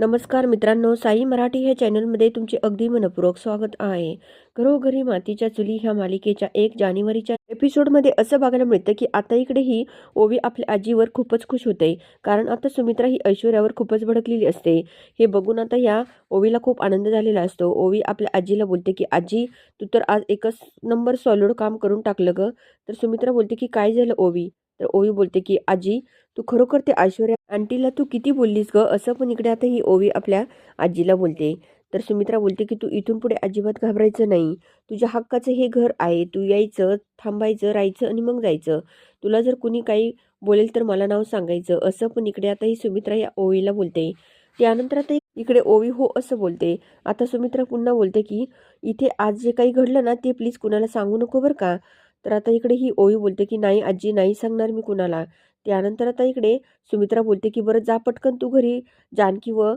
नमस्कार मित्रांनो साई मराठी ह्या चॅनलमध्ये तुमचे अगदी मनपूर्वक स्वागत आहे. घरोघरी मातीच्या चुली ह्या मालिकेच्या एक जानेवारीच्या एपिसोडमध्ये असं बघायला मिळतं की आता इकडे ही ओवी आपल्या आजीवर खूपच खुश होते. कारण आता सुमित्रा ही ऐश्वर्यावर खूपच भडकलेली असते. हे बघून आता या ओवीला खूप आनंद झालेला असतो. ओवी आपल्या आजीला बोलते की आजी तू तर आज एकच नंबर सॉलिड काम करून टाकलं ग. तर सुमित्रा बोलते की काय झालं ओवी? तर ओवी बोलते की आजी तू खरोखर ते ऐश्वर्या आंटीला तू किती बोललीस ग? असं पण इकडे आता ही ओवी आपल्या आजीला बोलते. तर सुमित्रा बोलते की तू इथून पुढे अजिबात घाबरायचं नाही. तुझ्या हक्काचं हे घर आहे. तू यायचं थांबायचं राहायचं आणि मग जायचं. तुला जर कुणी काही बोलेल तर मला नाव सांगायचं. असं पण इकडे आता ही सुमित्रा या ओवीला बोलते. त्यानंतर आता इकडे ओवी हो असं बोलते. आता सुमित्रा पुन्हा बोलते की इथे आज जे काही घडलं ना ते प्लीज कुणाला सांगू नको बरं का? तर आता इकडे ही ओवी बोलते की नाही आजी नाही सांगणार मी कुणाला. त्यानंतर आता इकडे सुमित्रा बोलते की बरं जा पटकन तू घरी. जानकी व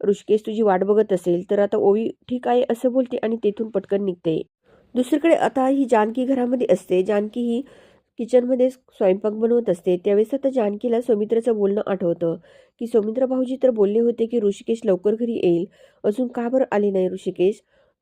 ऋषिकेश तुझी वाट बघत असेल तर आता ओवी ठीक आहे असं बोलते आणि तेथून पटकन निघते. दुसरीकडे आता ही जानकी घरामध्ये असते. जानकी ही किचनमध्ये स्वयंपाक बनवत असते. त्यावेळेस आता जानकीला सौमित्राचं बोलणं आठवतं की सौमित्र भाऊजी तर बोलले होते की ऋषिकेश लवकर घरी येईल. अजून का बरं आले नाही ऋषिकेश?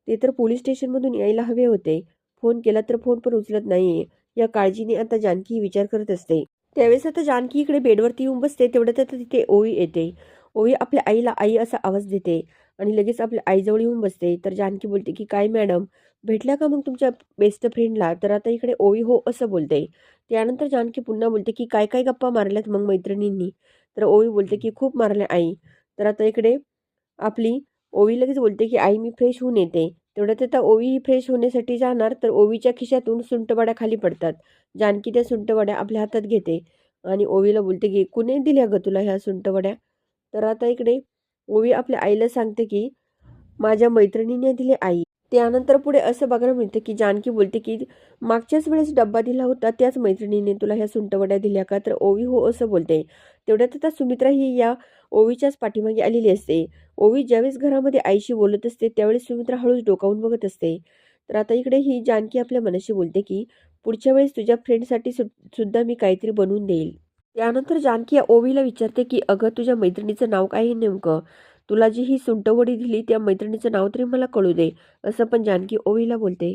ते तर पोलीस स्टेशनमधून यायला हवे होते. फोन केला तर फोन पण उचलत नाही या काळजीने आता जानकी विचार करत असते. त्यावेळेस आता जानकी इकडे बेडवरती येऊन बसते तेवढ्यात आता तिथे ओवी येते. ओवी आपल्या आईला आई असा आवाज देते आणि लगेच आपल्या आईजवळ येऊन बसते. तर जानकी बोलते की काय मॅडम भेटल्या का मग तुमच्या बेस्ट फ्रेंडला तर आता इकडे ओवी हो असं बोलते. त्यानंतर जानकी पुन्हा बोलते की काय काय गप्पा मारल्यात मग मैत्रिणींनी? तर ओवी बोलते की खूप मारल्या आई. तर आता इकडे आपली ओवी लगेच बोलते की आई मी फ्रेश होऊन येते. तेवढ्यात आता ओवी फ्रेश होण्यासाठी जाणार तर ओवीच्या खिशातून सुंटवड्या खाली पडतात. जानकी त्या सुंटवड्या आपल्या हातात घेते आणि ओवीला बोलते की कुणी दिल्या ग तुला ह्या सुंटवड्या? तर आता इकडे ओवी आपल्या आईला सांगते की माझ्या मैत्रिणीने दिले आई. त्यानंतर पुढे असं बघायला मिळतं की जानकी बोलते की मागच्याच वेळेस डब्बा दिला होता त्याच मैत्रिणीने तुला ह्या सुंटवड्या दिल्या का? तर ओवी हो असं बोलते. तेवढ्यात आता सुमित्रा ही या ओवीच्याच पाठीमागे आलेली असते. ओवी ज्यावेळेस घरामध्ये आईशी बोलत असते त्यावेळेस सुमित्रा हळूच डोकावून बघत असते. तर आता इकडे ही जानकी आपल्या मनाशी बोलते की पुढच्या वेळेस तुझ्या फ्रेंडसाठी सुद्धा मी काहीतरी बनवून देईल. त्यानंतर जानकी या ओवीला विचारते की अगं तुझ्या मैत्रिणीचं नाव काय आहे नेमकं? तुला जी ही सुंटवडी दिली त्या मैत्रिणीचं नाव तरी मला कळू दे असं पण जानकी ओवीला बोलते.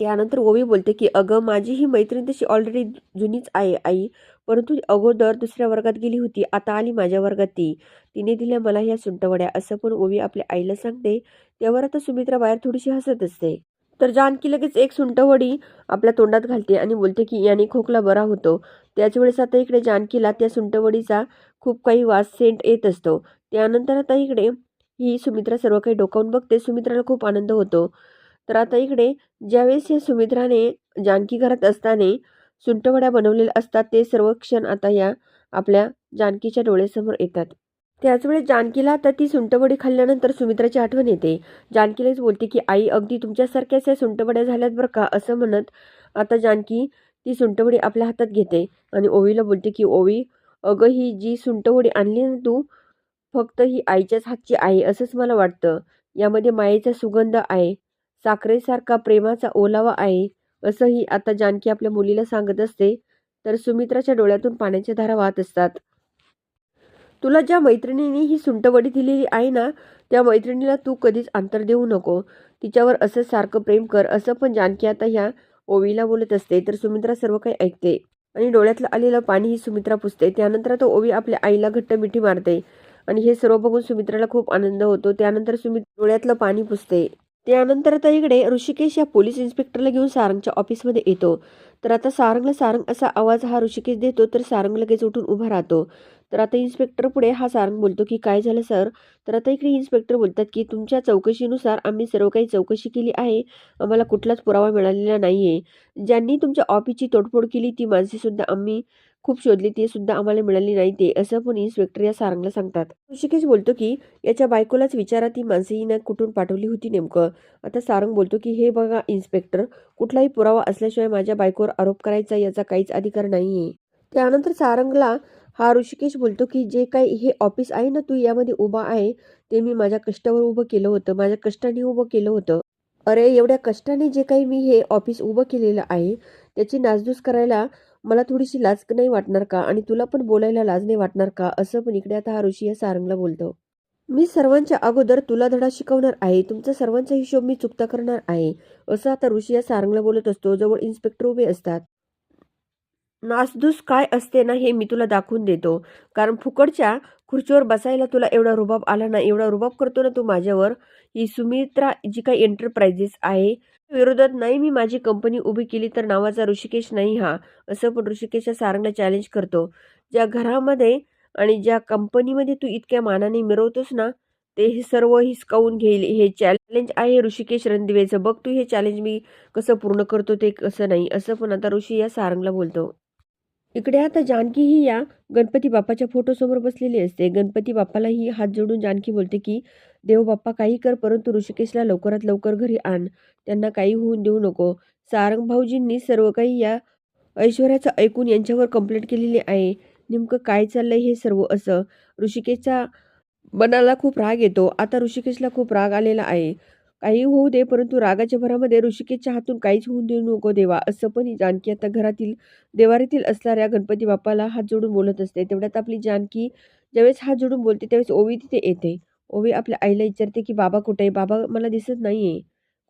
त्यानंतर ओवी बोलते की अगं माझी ही मैत्रीण तशी ऑलरेडी जुनीच आहे आई. परंतु अगोदर दुसऱ्या वर्गात गेली होती आता आली माझ्या वर्गात ती. तिने दिल्या मला ह्या सुंटवड्या असं पण ओवी आपल्या आईला सांगते. त्यावर आता सुमित्रा बाहेर थोडीशी हसत असते. तर जानकी लगेच एक सुंटवडी आपल्या तोंडात घालते आणि बोलते की याने खोकला बरा होतो. त्याच वेळेस आता इकडे जानकीला त्या सुंटवडीचा खूप काही वास सेंट येत असतो. त्यानंतर आता इकडे ही सुमित्रा सर्व काही डोकावून बघते. सुमित्राला खूप आनंद होतो. तर आता इकडे ज्यावेळेस या सुमित्राने जानकी घरात असताना सुंटवड्या बनवलेल्या असतात ते सर्व क्षण आता या आपल्या जानकीच्या डोळ्यासमोर येतात. त्याचवेळी जानकीला आता ती सुंटवडी खाल्ल्यानंतर सुमित्राची आठवण येते. जानकीलाच बोलते की आई अगदी तुमच्यासारख्याच या सुंटवड्या झाल्यात बरं का? असं म्हणत आता जानकी ती सुंटवडी आपल्या हातात घेते आणि ओवीला बोलते की ओवी अगं ही जी सुंटवडी आणली ना तू फक्त ही आईच्याच हातची आहे असंच मला वाटतं. यामध्ये मायेचा सुगंध आहे साखरेसारखा प्रेमाचा ओलावा आहे असंही आता जानकी आपल्या मुलीला सांगत असते तर सुमित्राच्या डोळ्यातून पाण्याच्या धारा वाहत असतात. तुला ज्या मैत्रिणीने ही सुंटवडी दिलेली आहे ना त्या मैत्रिणीला तू कधीच अंतर देऊ नको. तिच्यावर असं सारखं प्रेम कर असं पण जानकी आता ह्या ओवीला बोलत असते तर सुमित्रा सर्व काही ऐकते. आणि डोळ्यातलं आलेलं पाणी ही सुमित्रा पुसते. त्यानंतर तो ओवी आपल्या आईला घट्ट मिठी मारते. आणि हे सर्व बघून सुमित्राला खूप आनंद होतो. त्यानंतर सुमित डोळ्यातलं पाणी पुसते. त्यानंतर आता इकडे ऋषिकेश या पोलीस इन्स्पेक्टरला घेऊन सारंगच्या ऑफिसमध्ये येतो. तर आता सारंगला सारंग असा आवाज हा ऋषिकेश देतो तर सारंग लगेच उठून उभा राहतो. तर आता इन्स्पेक्टर पुढे हा सारंग बोलतो की काय झालं सर तर आता इकडे इन्स्पेक्टर बोलतात की तुमच्या चौकशीनुसार आम्ही सर्व काही चौकशी केली आहे. आम्हाला कुठलाच पुरावा मिळालेला नाही आहे ज्यांनी तुमच्या ऑफिसची तोडफोड केली ती माणसेसुद्धा आम्ही खूप शोधली ते सुद्धा आम्हाला मिळाली नाही ते असं पण इन्स्पेक्टर या सारंगला सांगतात. ऋषिकेश बोलतो की याच्या बायकोलाच विचारा ती माणसं हिनं कुठून पाठवली होती नेमकं? आता सारंग बोलतो की हे बघा इन्स्पेक्टर कुठलाही पुरावा असल्याशिवाय माझ्या बायकोवर आरोप करायचा याचा काहीच अधिकार नाही आहे त्यानंतर सारंगला हा ऋषिकेश बोलतो की जे काही हे ऑफिस आहे ना तू यामध्ये उभा आहे ते मी माझ्या कष्टावर उभं केलं होतं माझ्या कष्टाने उभं केलं होतं. अरे एवढ्या कष्टाने जे काही मी हे ऑफिस उभं केलेलं आहे त्याची नासधूस करायला मला थोडीशी लाज नाही वाटणार का? आणि तुला पण बोलायला लाज नाही वाटणार का? असं पण इकडे आता हा ऋषी या सारंगला बोलतो. मी सर्वांच्या अगोदर तुला धडा शिकवणार आहे तुमचा सर्वांचा हिशोब मी चुकता करणार आहे असं आता ऋषी या सारंगला बोलत असतो जवळ इन्स्पेक्टर उभे असतात. नासधूस काय असते ना हे मी तुला दाखवून देतो. कारण फुकटच्या खुर्चीवर बसायला तुला एवढा रुबाब आला ना एवढा रुबाब करतो ना तू माझ्यावर ही सुमित्रा जी काही एंटरप्राइजेस आहे विरोधात नाही मी माझी कंपनी उभी केली तर नावाचा ऋषिकेश नाही हा असं पण ऋषिकेशच्या सारंगला चॅलेंज करतो. ज्या घरामध्ये आणि ज्या कंपनीमध्ये तू इतक्या मानाने मिरवतोस ना ते हे सर्व हिसकावून घेईल. हे चॅलेंज आहे ऋषिकेश रणदिवेचं. बघ तू हे चॅलेंज मी कसं पूर्ण करतो ते कसं नाही असं पण आता ऋषी या सारंगला बोलतो. इकडे आता जानकी ही या गणपती बाप्पाच्या फोटोसमोर बसलेली असते. गणपती बाप्पालाही हात जोडून जानकी बोलते की देव बाप्पा काही कर परंतु ऋषिकेशला लवकरात लवकर घरी आण. त्यांना काही होऊन देऊ नको. सारंग भाऊजींनी सर्व काही या ऐश्वर्याचं ऐकून यांच्यावर कंप्लेंट केलेली आहे. नेमकं काय चाललंय हे सर्व असं? ऋषिकेशच्या मनाला खूप राग येतो. आता ऋषिकेशला खूप राग आलेला आहे. काही होऊ दे परंतु रागाच्या भरामध्ये ऋषिकेशच्या हातून काहीच होऊन देऊ नको देवा असं पण ही जानकी आता घरातील देवारीतील असणाऱ्या गणपती बाप्पाला हात जोडून बोलत असते. तेवढ्यात आपली जानकी ज्यावेळेस हात जोडून बोलते त्यावेळेस ओवी तिथे येते. ओवी आपल्या आईला विचारते की बाबा कुठे आहे? बाबा मला दिसत नाहीये.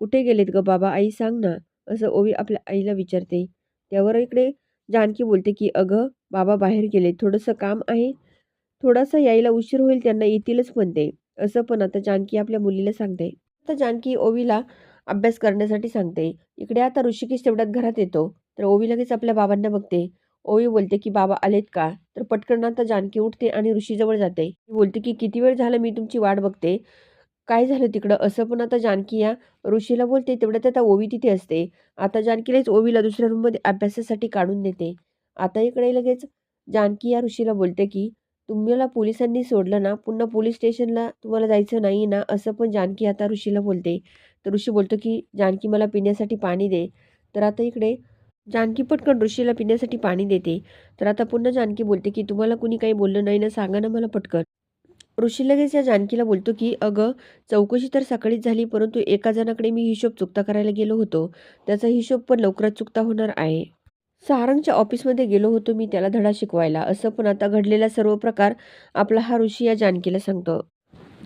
कुठे गेलेत ग बाबा? आई सांग ना. असं ओवी आपल्या आईला विचारते. त्यावर इकडे जानकी बोलते की अगं बाबा बाहेर गेले थोडंसं काम आहे. थोडासा यायला उशीर होईल त्यांना येतीलच म्हणते. असं पण आता जानकी आपल्या मुलीला सांगते. जानकी ओवीला अभ्यास करण्यासाठी सांगते. इकडे आता ऋषिकेश तेवढ्यात घरात येतो. तर ओवी लगेच आपल्या बाबांना बघते. ओवी बोलते की बाबा आलेत का? तर पटकन आता जानकी उठते आणि ऋषीजवळ जाते. ती बोलते की किती वेळ झाला मी तुमची वाट बघते? काय झालं तिकडं? असं पण आता जानकी या ऋषीला बोलते. तेवढ्यात आता ओवी तिथे असते. आता जानकीलाच ओवीला दुसऱ्या रूममध्ये अभ्यासासाठी काढून देते. आता इकडे लगेच जानकी या ऋषीला बोलते की तुम्हाला पोलिसांनी सोडलं ना पुन्हा पोलीस स्टेशनला तुम्हाला जायचं नाही ना असं पण जानकी आता ऋषीला बोलते. तर ऋषी बोलतो की जानकी मला पिण्यासाठी पाणी दे. तर आता इकडे जानकी पटकन ऋषीला पिण्यासाठी पाणी देते. तर आता पुन्हा जानकी बोलते की तुम्हाला कुणी काही बोललं नाही ना सांगा ना मला पटकन. ऋषी लगेच या जानकीला बोलतो की अगं चौकशी तर सकाळीच झाली परंतु एका जणाकडे मी हिशोब चुकता करायला गेलो होतो. त्याचा हिशोब पण लवकरात चुकता होणार आहे. सारंगच्या ऑफिसमध्ये गेलो होतो मी त्याला धडा शिकवायला. असं पण आता घडलेला सर्व प्रकार आपला हा ऋषी या जानकीला सांगतो.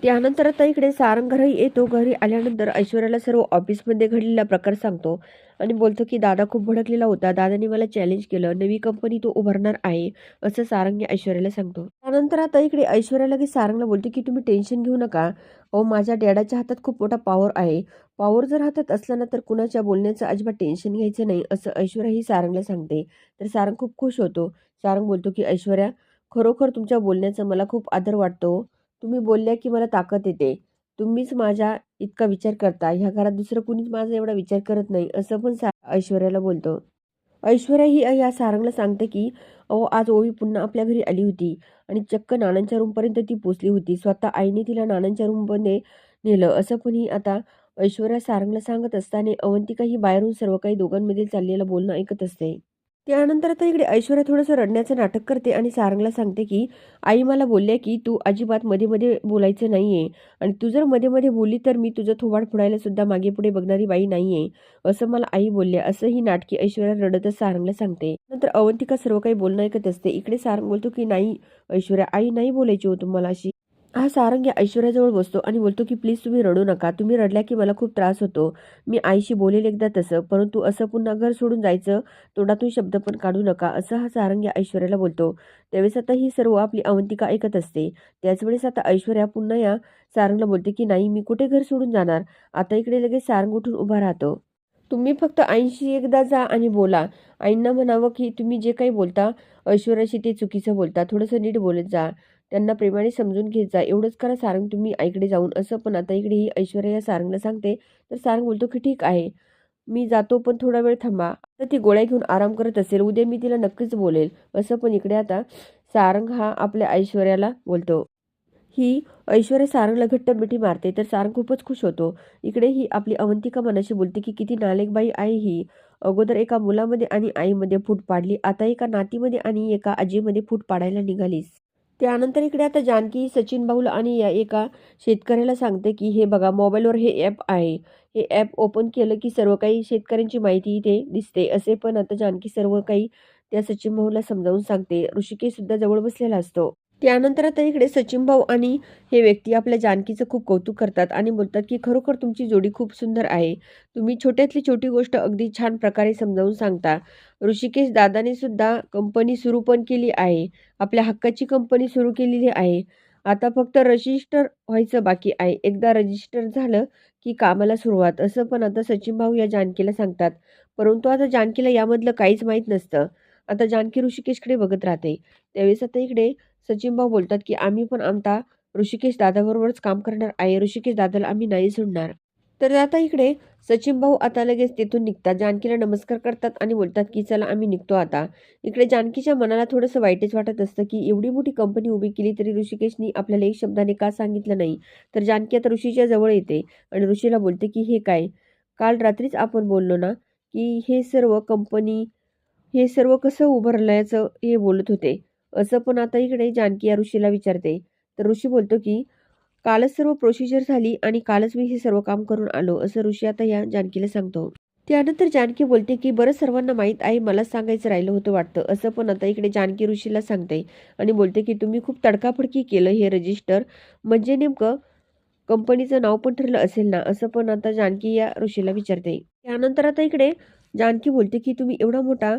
त्यानंतर आता इकडे सारंग घरी येतो. घरी आल्यानंतर ऐश्वर्याला सर्व ऑफिसमध्ये घडलेला प्रकार सांगतो आणि बोलतो की दादा खूप भडकलेला होता. दादाने मला चॅलेंज केलं. नवी कंपनी तो उभारणार आहे असं सारंग ऐश्वर्याला सांगतो. त्यानंतर आता इकडे ऐश्वर्या लगेच सारंगला बोलतो की तुम्ही टेन्शन घेऊ नका. अहो माझ्या डॅडाच्या हातात खूप मोठा पॉवर आहे. पॉवर जर हातात असला ना तर कुणाच्या बोलण्याचं अजिबात टेन्शन घ्यायचं नाही असं ऐश्वर्या ही सारंगला सांगते. तर सारंग खूप खुश होतो. सारंग बोलतो की ऐश्वर्या खरोखर तुमच्या बोलण्याचा मला खूप आदर वाटतो. तुम्ही बोलल्या की मला ताकद येते. तुम्हीच माझ्या इतका विचार करता ह्या घरात दुसरं कुणीच माझा एवढा विचार करत नाही असं पण सा ऐश्वर्याला बोलतो. ऐश्वर्या ही या सारंगला सांगते की अहो आज ओवी पुन्हा आपल्या घरी आली होती आणि चक्क नानांच्या रूमपर्यंत ती पोचली होती. स्वतः आईने तिला नानांच्या रूममध्ये नेलं. असं पण ही आता ऐश्वर्या सारंगला सांगत असताना अवंतिका ही बाहेरून सर्व काही दोघांमधील चाललेलं बोलणं ऐकत असते. त्यानंतर आता इकडे ऐश्वर्या थोडंसं रडण्याचं नाटक करते आणि सारंगला सांगते की आई मला बोलले की तू अजिबात मध्ये मध्ये बोलायचं नाहीये. आणि तू जर मध्ये मध्ये बोलली तर मी तुझं थोबाड फोडायला सुद्धा मागे पुढे बघणारी बाई नाहीये. असं मला आई बोलले असं ही नाटकी ऐश्वर्या रडतच सारंगला सांगते. नंतर अवंतिका सर्व काही बोलणं ऐकत असते. इकडे सारंग बोलतो की नाही ऐश्वर्या आई नाही बोलायची हो तुम्हाला अशी. हा सारंग या ऐश्वर्याजवळ बसतो आणि बोलतो की प्लीज तुम्ही रडू नका. तुम्ही रडल्या की मला खूप त्रास होतो. मी आईशी बोलेल एकदा तसं. परंतु असं पुन्हा घर सोडून जायचं तोंडातून शब्द पण काढू नका. असं हा सारंग या ऐश्वर्याला बोलतो. त्यावेळेस आता ही सर्व आपली अवंतिका ऐकत असते. त्याचवेळेस आता ऐश्वर्या पुन्हा या सारंगला बोलते की नाही मी कुठे घर सोडून जाणार? आता इकडे लगेच सारंग उठून उभा राहतो. तुम्ही फक्त आईशी एकदा जा आणि बोला. आईंना म्हणावं की तुम्ही जे काही बोलता ऐश्वर्याशी ते चुकीचं बोलता. थोडंसं नीट बोलत जा. त्यांना प्रेमाने समजून घेत जा. एवढंच करा सारंग तुम्ही आईकडे जाऊन. असं पण आता इकडे ही ऐश्वर्या या सारंगला सांगते. तर सारंग बोलतो की ठीक आहे मी जातो पण थोडा वेळ थांबा. तर ती गोळ्या घेऊन आराम करत असेल. उद्या मी तिला नक्कीच बोलेल. असं पण इकडे आता सारंग हा आपल्या ऐश्वर्याला बोलतो. ही ऐश्वर्या सारंगला घट्ट मिठी मारते. तर सारंग खूपच खुश होतो. इकडे ही आपली अवंतिका मनाशी बोलते की किती नालेकबाई आहे ही. अगोदर एका मुलामध्ये आणि आईमध्ये फूट पाडली. आता एका नातीमध्ये आणि एका आजीमध्ये फूट पाडायला निघालीस. त्यानंतर इकडे आता जानकी सचिन भाऊल आणि या एका शेतकऱ्याला सांगते की हे बघा मोबाईलवर हे ॲप आहे. हे ॲप ओपन केलं की सर्व काही शेतकऱ्यांची माहिती इथे दिसते. असे पण आता जानकी सर्व काही त्या सचिन भाऊला समजावून सांगते. ऋषिकेशसुद्धा जवळ बसलेला असतो. त्यानंतर आता इकडे सचिन भाऊ आणि हे व्यक्ती आपल्या जानकीचं खूप कौतुक करतात आणि बोलतात की खरोखर तुमची जोडी खूप सुंदर आहे. तुम्ही छोट्यातली छोटी गोष्ट अगदी छान प्रकारे समजावून सांगता. ऋषिकेश दादाने सुद्धा कंपनी सुरू पण केली आहे. आपल्या हक्काची कंपनी सुरू केलेली आहे. आता फक्त रजिस्टर व्हायचं बाकी आहे. एकदा रजिस्टर झालं की कामाला सुरुवात. असं पण आता सचिन भाऊ या जानकीला सांगतात. परंतु आता जानकीला यामधलं काहीच माहीत नसतं. आता जानकी ऋषिकेशकडे बघत राहते. त्यावेळेस आता इकडे सचिन भाऊ बोलतात की आम्ही पण आमचा ऋषिकेश दादाबरोबरच काम करणार आहे. ऋषिकेश दादाला आम्ही नाही सोडणार. तर आता इकडे सचिन भाऊ आता लगेच तिथून निघतात. जानकीला नमस्कार करतात आणि बोलतात की चला आम्ही निघतो आता. इकडे जानकीच्या मनाला थोडंसं वाईटच वाटत असतं की एवढी मोठी कंपनी उभी केली तरी ऋषिकेशनी आपल्याला एक शब्दाने का सांगितलं नाही? तर जानकी आता ऋषीच्या जवळ येते आणि ऋषीला बोलते की हे काय? काल रात्रीच आपण बोललो ना की हे सर्व कंपनी हे सर्व कसं उभारल्याचं हे बोलत होते. असं पण आता इकडे जानकी या ऋषीला विचारते. तर ऋषी बोलतो की कालच सर्व प्रोसिजर झाली आणि कालच मी हे सर्व काम करून आलो असं ऋषी आता या जानकीला सांगतो. त्यानंतर जानकी बोलते की बरं सर्वांना माहीत आहे मला सांगायचं राहिलं होतं वाटतं असं पण आता इकडे जानकी ऋषीला सांगते आणि बोलते की तुम्ही खूप तडकाफडकी केलं हे रजिस्टर म्हणजे नेमकं कंपनीचं नाव पण ठरलं असेल ना असं पण आता जानकी या ऋषीला विचारते. त्यानंतर आता इकडे जानकी बोलते की तुम्ही एवढा मोठा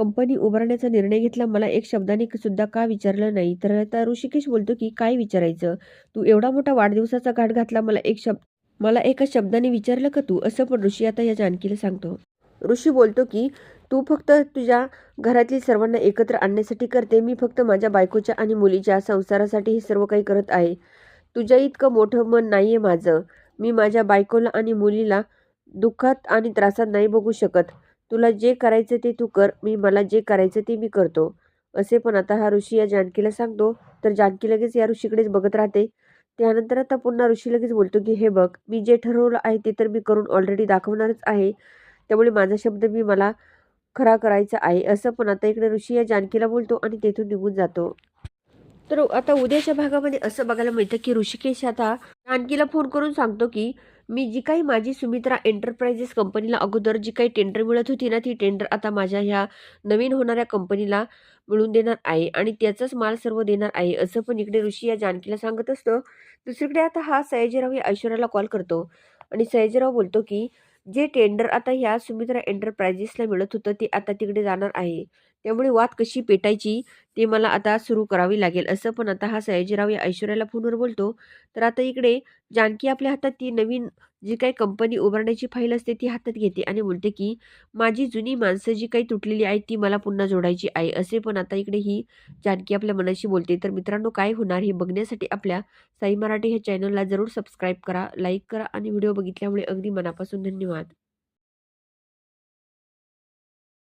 कंपनी उभारण्याचा निर्णय घेतला. मला एक शब्दाने सुद्धा का विचारलं नाही? तर आता ऋषिकेश बोलतो की काय विचारायचं? तू एवढा मोठा वाढदिवसाचा घाट घातला. मला एक शब्द मला एका शब्दाने विचारलं का तू? असं पण ऋषी आता या जानकीला सांगतो. ऋषी बोलतो की तू फक्त तुझ्या घरातील सर्वांना एकत्र आणण्यासाठी करते. मी फक्त माझ्या बायकोच्या आणि मुलीच्या संसारासाठी हे सर्व काही करत आहे. तुझ्या इतकं मोठं मन नाही आहे माझं. मी माझ्या बायकोला आणि मुलीला दुःखात आणि त्रासात नाही बघू शकत. तुला जे करायचं ते तू कर मी मला जे करायचं ते मी करतो. असे पण आता हा ऋषी या जानकीला सांगतो. तर जानकी लगेच या ऋषीकडेच बघत राहते. त्यानंतर आता पुन्हा ऋषी लगेच बोलतो की हे बघ मी जे ठरवलं आहे ते तर मी करून ऑलरेडी दाखवणारच आहे. त्यामुळे माझा शब्द मी मला खरा करायचा आहे. असं पण आता इकडे ऋषी या जानकीला बोलतो आणि तेथून निघून जातो. तर आता उद्याच्या भागामध्ये असं बघायला मिळतं की ऋषिकेश आता जानकीला फोन करून सांगतो की मी जी काही माझी सुमित्रा एंटरप्राइजेस कंपनीला अगोदर जी काही टेंडर मिळत होती ना ती टेंडर आता माझ्या ह्या नवीन होणाऱ्या कंपनीला मिळून देणार आहे आणि त्याचाच माल सर्व देणार आहे असं पण इकडे ऋषी या जानकीला सांगत असतो. दुसरीकडे आता हा सयाजीराव या ऐश्वर्याला कॉल करतो आणि सयाजीराव बोलतो की जे टेंडर आता ह्या सुमित्रा एंटरप्राइजेसला मिळत होतं ते आता तिकडे जाणार आहे. त्यामुळे वाद कशी पेटायची ते मला आता सुरू करावी लागेल. असं पण आता हा सयाजीराव या ऐश्वर्याला फोनवर बोलतो. तर आता इकडे जानकी आपल्या हातात ती नवीन जी काही कंपनी उभारण्याची फाईल असते ती हातात घेते आणि बोलते की माझी जुनी माणसं जी काही तुटलेली आहेत ती मला पुन्हा जोडायची आहे. असे पण आता इकडे ही जानकी आपल्या मनाशी बोलते. तर मित्रांनो काय होणार हे बघण्यासाठी आपल्या साई मराठी ह्या चॅनलला जरूर सबस्क्राईब करा लाईक करा आणि व्हिडिओ बघितल्यामुळे अगदी मनापासून धन्यवाद.